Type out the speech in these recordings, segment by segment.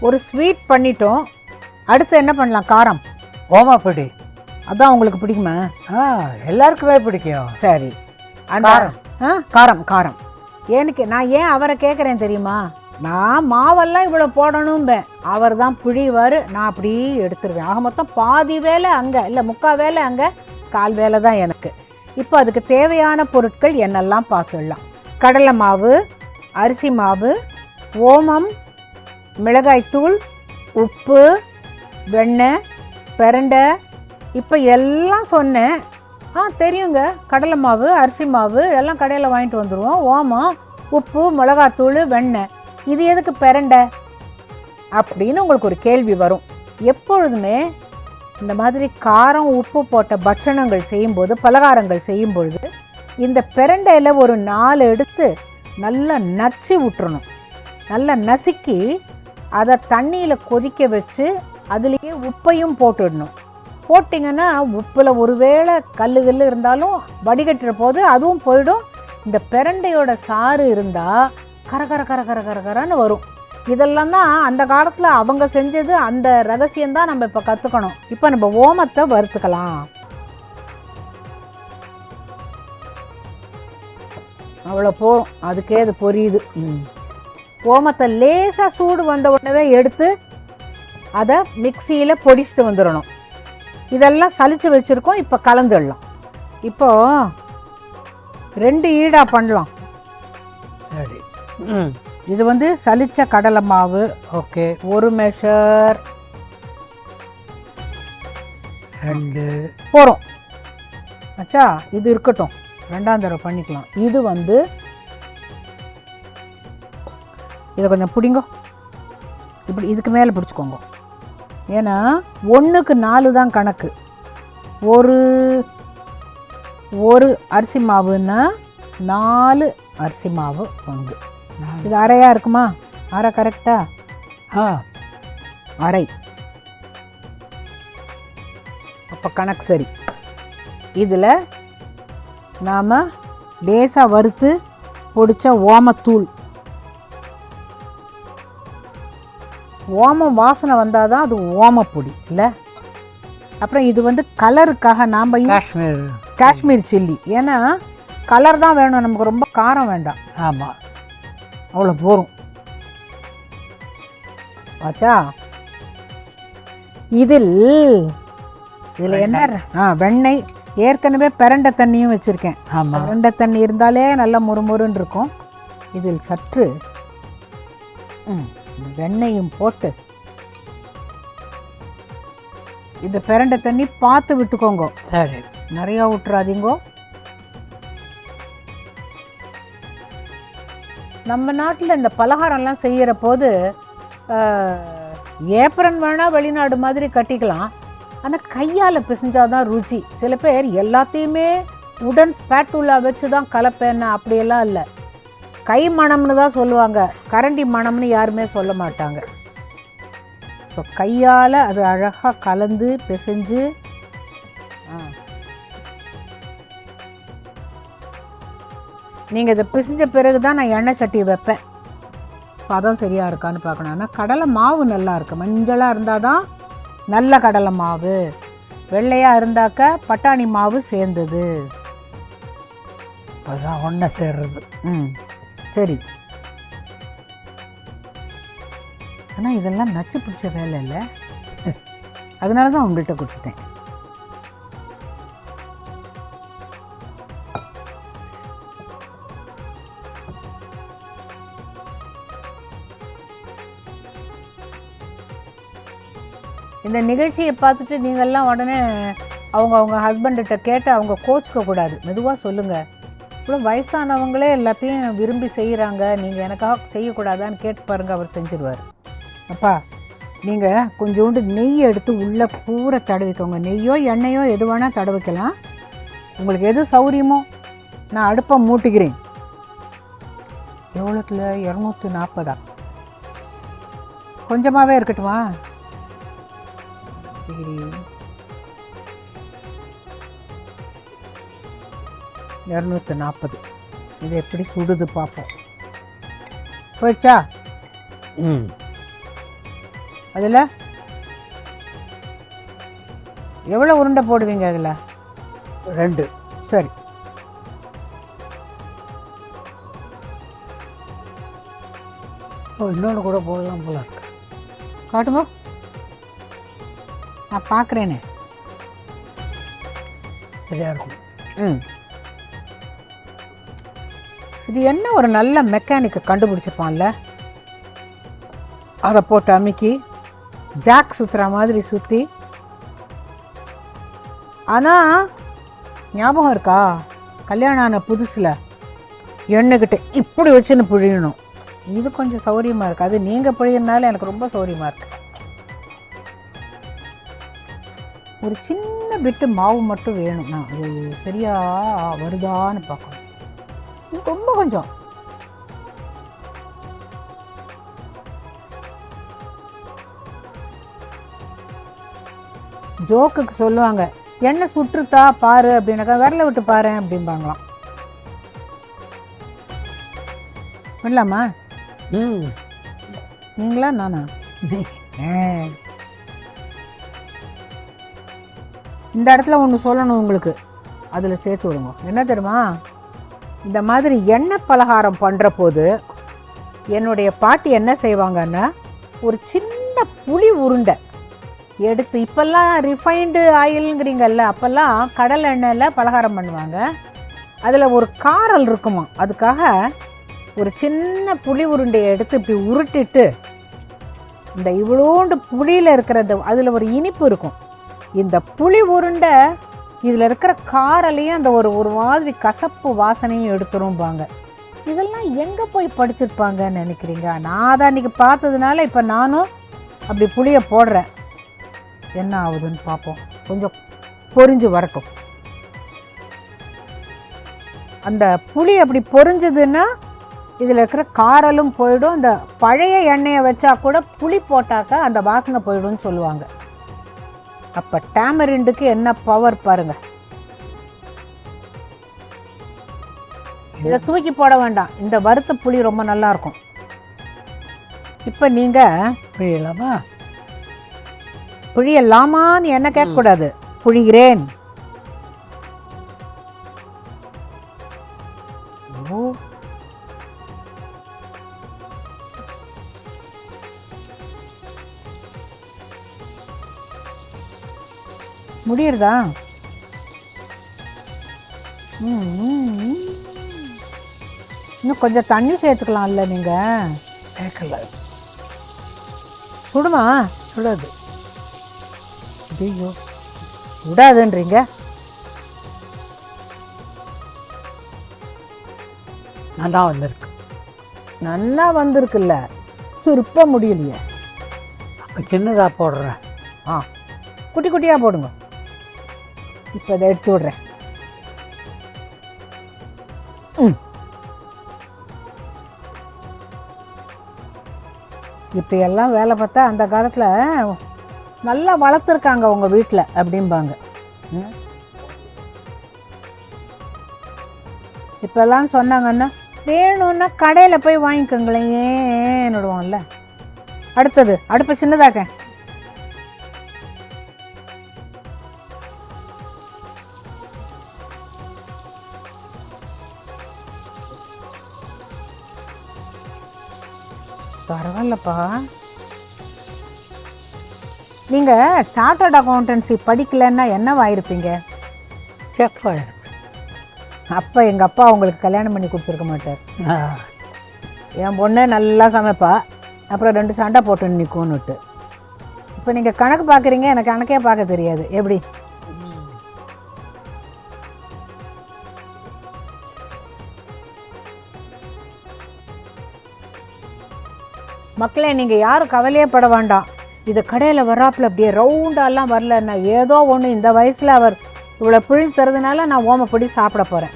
ஒரு ஸ்வீட் பண்ணிட்டோம். அடுத்து என்ன பண்ணலாம்? காரம். ஓமப்பொடி அதான் உங்களுக்கு பிடிக்குமா? ஆ எல்லாருக்குமே பிடிக்கும். சரி. அந்த ஆ காரம் காரம். எனக்கு நான் ஏன் அவரை கேட்குறேன் தெரியுமா? நான் மாவெல்லாம் இவ்வளோ போடணும்பேன். அவர் தான் பிழிவார். நான் அப்படியே எடுத்துருவேன். ஆக மொத்தம் பாதி வேலை அங்கே. இல்லை முக்கால் வேலை அங்கே. கால் வேலை தான் எனக்கு. இப்போ அதுக்கு தேவையான பொருட்கள் என்னெல்லாம் பார்த்துடலாம். கடலை மாவு அரிசி மாவு ஓமம் மிளகாய்த்தூள் உப்பு வெண்ணெய் பெரண்டை. இப்போ எல்லாம் சொன்னேன். ஆ தெரியுங்க. கடலை மாவு அரிசி மாவு எல்லாம் கடையில் வாங்கிட்டு வந்துடுவோம் ஓமம் உப்பு மிளகாத்தூள் வெண்ணெய். இது எதுக்கு பெரண்டை? அப்படின்னு உங்களுக்கு ஒரு கேள்வி வரும். எப்பொழுதுமே இந்த மாதிரி காரம் உப்பு போட்ட பட்சணங்கள் செய்யும்போது பலகாரங்கள் செய்யும்பொழுது இந்த பெரண்டையில் ஒரு நாலு எடுத்து நல்லா நச்சு விட்டுறணும் நல்லா நசுக்கி அதை தண்ணியில் கொதிக்க வச்சு அதுலேயே உப்பையும் போட்டுடணும். போட்டிங்கன்னா உப்பில் ஒருவேளை கல் கல் இருந்தாலும் வடிகட்டுற போது அதுவும் போயிடும். இந்த பெரண்டையோட சாறு இருந்தால் கர கர கர கர கர கரன்னு வரும். இதெல்லாம் தான் அந்த காலத்தில் அவங்க செஞ்சது அந்த ரகசியம்தான் நம்ம இப்போ கற்றுக்கணும் இப்போ நம்ம ஓமத்தை வறுத்துக்கலாம். அவ்வளோ போகும் அதுக்கே அது பொரியுது. ம். ஓமத்தை லேசாக சூடு வந்த உடனே எடுத்து அதை மிக்சியில் பொடிச்சிட்டு வந்துடணும். இதெல்லாம் சலிச்சு வச்சுருக்கோம் இப்போ கலந்துடலாம். இப்போ ரெண்டு ஈடா பண்ணலாம். சரி. ம். இது வந்து சலிச்ச கடலை மாவு. ஓகே. ஒரு மெஷர் ரெண்டு. போகிறோம் ஆச்சா இது இருக்கட்டும். ரெண்டாம் தடவை பண்ணிக்கலாம். இது வந்து இதை கொஞ்சம் பிடிங்கோ. இப்படி இதுக்கு மேலே பிடிச்சிக்கோங்க. ஏன்னா ஒன்றுக்கு நாலு தான் கணக்கு. ஒரு ஒரு அரிசி மாவுன்னா நாலு அரிசி மாவு பங்கு இது அரையாக இருக்குமா? அரை கரெக்டா? ஆ அரை. அப்போ கணக்கு சரி. இதில் நாம் லேசாக வறுத்து பிடிச்ச ஓமத்தூள் ஓமம் வாசனை வந்தால் தான் அது ஓமப்பொடி இல்லை? அப்புறம் இது வந்து கலருக்காக நாம் காஷ்மீர். காஷ்மீர் சில்லி. ஏன்னா கலர் தான் வேணும் நமக்கு ரொம்ப காரம் வேண்டாம். ஆமாம் அவ்வளோ போரும். ஆச்சா இதில் இதில் என்ன? ஆ வெண்ணெய். ஏற்கனவே பிரண்டை தண்ணியும் வச்சுருக்கேன். ஆமாம் பிரண்டை தண்ணி இருந்தாலே நல்லா முறுமுறுன்னு இருக்கும். இதில் சற்று ம், வெண்ணெயும் போட்டு இந்த பிரண்டை தண்ணி பார்த்து விட்டுக்கோங்க. சரி. நிறையா விட்டுறாதீங்கோ நம்ம நாட்டில் இந்த பலகாரம்லாம் செய்கிற போது ஏப்ரன் வேணால் வெளிநாடு மாதிரி கட்டிக்கலாம். ஆனால் கையால் பிசைஞ்சாதான் ருச்சி சில பேர் எல்லாத்தையுமே உடன் ஸ்பேட்டூலா வச்சு தான் கலப்பேன்னு அப்படியெல்லாம் இல்லை. கை மணம்னு தான் சொல்லுவாங்க. கரண்டி மணம்னு யாருமே சொல்ல மாட்டாங்க. ஸோ கையால் அது அழகாக கலந்து பிசைஞ்சு நீங்கள் இதை பிசிஞ்ச பிறகு தான் நான் எண்ணெய் சட்டி வைப்பேன். பதம் சரியாக இருக்கான்னு பார்க்கணும். ஆனால் கடலை மாவு நல்லா இருக்கு. மஞ்சளாக இருந்தால் தான் நல்ல கடலை மாவு. வெள்ளையாக இருந்தாக்க பட்டாணி மாவு சேர்ந்தது. இப்போதான் ஒன்று சேர்றது. ம். சரி. ஆனால் இதெல்லாம் நச்சு பிடிச்ச வேலை இல்லை. அதனால தான் உங்கள்கிட்ட கொடுத்துட்டேன். இந்த நிகழ்ச்சியை பார்த்துட்டு நீங்கள்லாம் உடனே அவங்க அவங்க ஹஸ்பண்ட்கிட்ட கேட்டு அவங்க கோச்சிக்க கூடாது மெதுவாக சொல்லுங்கள் இவ்வளோ வயசானவங்களே எல்லாத்தையும் விரும்பி செய்கிறாங்க நீங்கள் எனக்காக செய்யக்கூடாதான்னு கேட்டு பாருங்கள் அவர் செஞ்சிடுவார் அப்பா நீங்கள் கொஞ்சோண்டு நெய் எடுத்து உள்ளே பூரா தடவிக்கோங்க. நெய்யோ எண்ணெயோ எது வேணால் தடவிக்கலாம். உங்களுக்கு எது சௌரியமோ நான் அடுப்பை மூட்டிக்கிறேன் எவ்வளோத்தில் இரநூத்தி நாற்பதா கொஞ்சமாகவே இருக்கட்டுமா? சரி. இரநூத்தி நாற்பது. இது எப்படி சுடுது பார்ப்போம் போயிடுச்சா? ம். அதில் எவ்வளோ உருண்டை போடுவீங்க அதில்? ரெண்டு. சரி. ஓ இன்னொன்று கூட போடலாம் போல இருக்கு. காட்டுங்க. நான் பார்க்குறேனே. சரியா இருக்கும். ம். இது என்ன ஒரு நல்ல மெக்கானிக்கை கண்டுபிடிச்சிருப்பான்ல? அதை போட்டு அமுக்கி ஜாக் சுற்றுற மாதிரி சுற்றி ஆனால் ஞாபகம் இருக்கா? கல்யாணம் ஆன புதுசில் எண்ணெய்கிட்ட இப்படி வச்சுன்னு புழியணும். இது கொஞ்சம் சௌரியமாக இருக்குது அது நீங்கள் புழியறனால எனக்கு ரொம்ப சௌரியமாக இருக்கு. ஒரு சின்ன பிட்டு மாவு மட்டும் வேணும். நான் அது சரியா வருதான்னு பார்க்கணும். ரொம்ப கொஞ்சம். ஜோக்குக்கு சொல்லுவாங்க எண்ணெய் சுற்றுத்தா பாரு அப்படின்னாக்கா விரல விட்டு பாரு அப்படிம்பாங்களாம். விடலாமா? ம். நீங்களா நானா. இந்த இடத்துல ஒன்று சொல்லணும் உங்களுக்கு. அதில் சேர்த்து விடுங்க. என்ன தெரியுமா? இந்த மாதிரி எண்ணெய் பலகாரம் பண்ணுற போது என்னுடைய பாட்டி என்ன செய்வாங்கன்னா ஒரு சின்ன புளி உருண்டை எடுத்து இப்போல்லாம் ரிஃபைண்டு ஆயிலுங்கிறீங்கல்ல அப்போல்லாம் கடல் எண்ணெயில் பலகாரம் பண்ணுவாங்க. அதில் ஒரு காரல் இருக்குமா அதுக்காக ஒரு சின்ன புளி உருண்டையை எடுத்து இப்படி உருட்டிட்டு இந்த இவ்வளோண்டு புளியில் இருக்கிறது அதில் ஒரு இனிப்பு இருக்கும். இந்த புளி உருண்டை இதில் இருக்கிற காரலையும் அந்த ஒரு ஒரு மாதிரி கசப்பு வாசனையும் எடுத்துரும்பாங்க. இதெல்லாம் எங்கே போய் படிச்சிருப்பாங்கன்னு நினைக்கிறீங்க? நான் அதை அன்றைக்கி பார்த்ததுனால இப்போ நானும் அப்படி புளியை போடுறேன். என்ன ஆகுதுன்னு பார்ப்போம். கொஞ்சம் பொரிஞ்சு வரட்டும். அந்த புளி அப்படி பொறிஞ்சதுன்னா இதில் இருக்கிற காரலும் போயிடும். அந்த பழைய எண்ணெயை வச்சா கூட புளி போட்டாக்கா அந்த வாசனை போயிடும்னு சொல்லுவாங்க. அப்போ டேமரிண்டுக்கு என்ன பவர் பாருங்க. இதை தூக்கி போட வேண்டாம். இந்த வறுத்த புளி ரொம்ப நல்லா இருக்கும். இப்போ நீங்கள் புரியலாமா புழியலாமான்னு என்ன கேட்கக்கூடாது. புழிகிறேன் முடியுறதா. இன்னும் கொஞ்சம் தண்ணி சேர்த்துக்கலாம்ல நீங்கள் கேட்கல சுடுமா? விடாது ஐயோ விடாதுன்றீங்க நல்லா வந்திருக்கு. நல்லா வந்திருக்குல்ல. சுருப்ப முடியலையே. அப்போ சின்னதாக போடுறேன். ஆ குட்டி குட்டியாக போடுங்க. இப்போ இதை எடுத்து விடுறேன். ம். இப்போ எல்லாம் வேலை பார்த்தா அந்த காலத்தில் நல்லா வளர்த்துருக்காங்க உங்கள் வீட்டில் அப்படிம்பாங்க. இப்போல்லாம் சொன்னாங்கன்னா வேணும்னா கடையில் போய் வாங்கிக்கோங்களேன் ஏன்னுடுவோம்ல அடுத்தது அடுப்பை சின்னதாக்க பரவாயில்லப்பா. நீங்கள் சார்ட்டர்ட் அக்கௌண்டன்சி படிக்கலைன்னா என்னவாயிருப்பீங்க? செஃப் ஆயிரும் அப்போ எங்கள் அப்பா உங்களுக்கு கல்யாணம் பண்ணி கொடுத்துருக்க மாட்டார். என் பொண்ணே நல்லா சமைப்பா. அப்புறம் ரெண்டு சண்டை போட்டு நிற்கும்னுட்டு இப்போ நீங்கள் கணக்கு பார்க்குறீங்க எனக்கு கணக்கே பார்க்க தெரியாது. எப்படி? மக்களே நீங்கள் யாரும் கவலையே பட வேண்டாம். இது கடையில் வர்றாப்புல அப்படியே ரவுண்டாலாம் வரலன்னா ஏதோ ஒன்று இந்த வயசில் அவர் இவ்வளோ பிழிஞ்சு தரதுனால நான் ஓமப்படி சாப்பிட போகிறேன்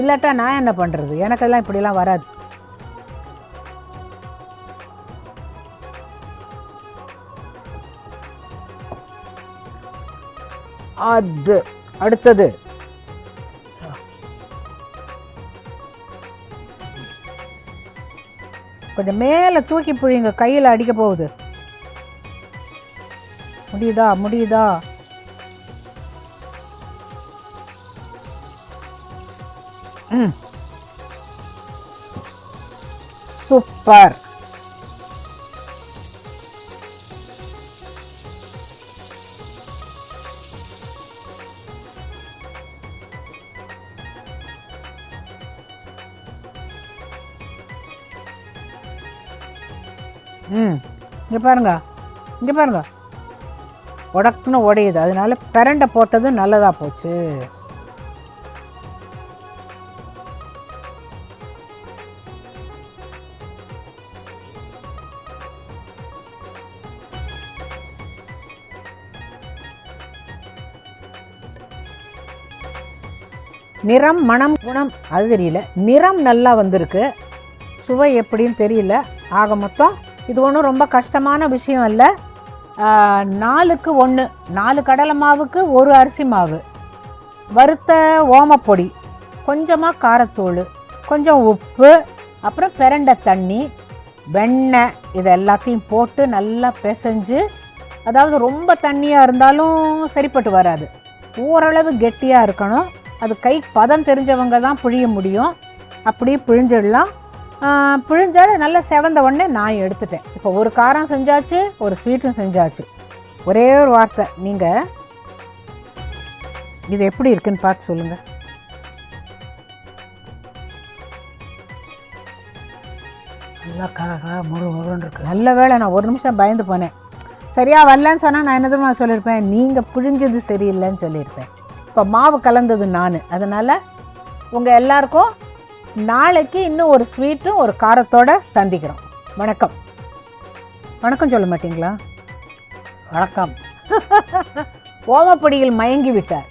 இல்லாட்டா நான் என்ன பண்ணுறது எனக்கு எல்லாம் இப்படிலாம் வராது. அது அடுத்தது. கொஞ்சம் மேலே தூக்கி புழிங்க கையில் அடிக்க போகுது. முடியுதா? முடியுதா? சூப்பர். ம் இங்கே பாருங்க இங்கே பாருங்க. உடக்குன்னு உடையுது அதனால பிரண்டை போட்டது நல்லதாக போச்சு. நிறம் மனம் குணம் அது தெரியல. நிறம் நல்லா வந்திருக்கு. சுவை எப்படின்னு தெரியல. ஆக மொத்தம் இது ஒன்றும் ரொம்ப கஷ்டமான விஷயம் இல்லை. நாலுக்கு ஒன்று நாலு கடலை மாவுக்கு ஒரு அரிசி மாவு வறுத்த ஓமப்பொடி கொஞ்சமாக காரத்தூள் கொஞ்சம் உப்பு அப்புறம் பிரண்டை தண்ணி வெண்ணெய் இது எல்லாத்தையும் போட்டு நல்லா பிசைஞ்சு அதாவது ரொம்ப தண்ணியாக இருந்தாலும் சரிப்பட்டு வராது. ஓரளவு கெட்டியாக இருக்கணும். அது கை பதம் தெரிஞ்சவங்க தான் புழிய முடியும். அப்படியே பிழிஞ்சிடலாம். ஆஹ், பிழிஞ்சால் நல்லா செவந்த உடனே நான் எடுத்துட்டேன். இப்போ ஒரு காரம் செஞ்சாச்சு ஒரு ஸ்வீட்டும் செஞ்சாச்சு. ஒரே ஒரு வார்த்தை நீங்கள் இது எப்படி இருக்குன்னு பார்த்து சொல்லுங்கள் நல்லா கர முரு முருன்னு இருக்கு. நல்ல வேளை நான் ஒரு நிமிஷம் பயந்து போனேன். சரியா வரலன்னு சொன்னால் நான் என்ன தெரியுமா சொல்லியிருப்பேன்? நீங்கள் பிழிஞ்சது சரியில்லைன்னு சொல்லியிருப்பேன். இப்போ மாவு கலந்தது நான். அதனால் உங்கள் எல்லாருக்கும் நாளைக்கு இன்னும் ஒரு ஸ்வீட்டும் ஒரு காரத்தோட சந்திக்கிறோம். வணக்கம். வணக்கம் சொல்ல மாட்டீங்களா? வணக்கம். ஓமப்பொடியில் மயங்கி விட்டார்.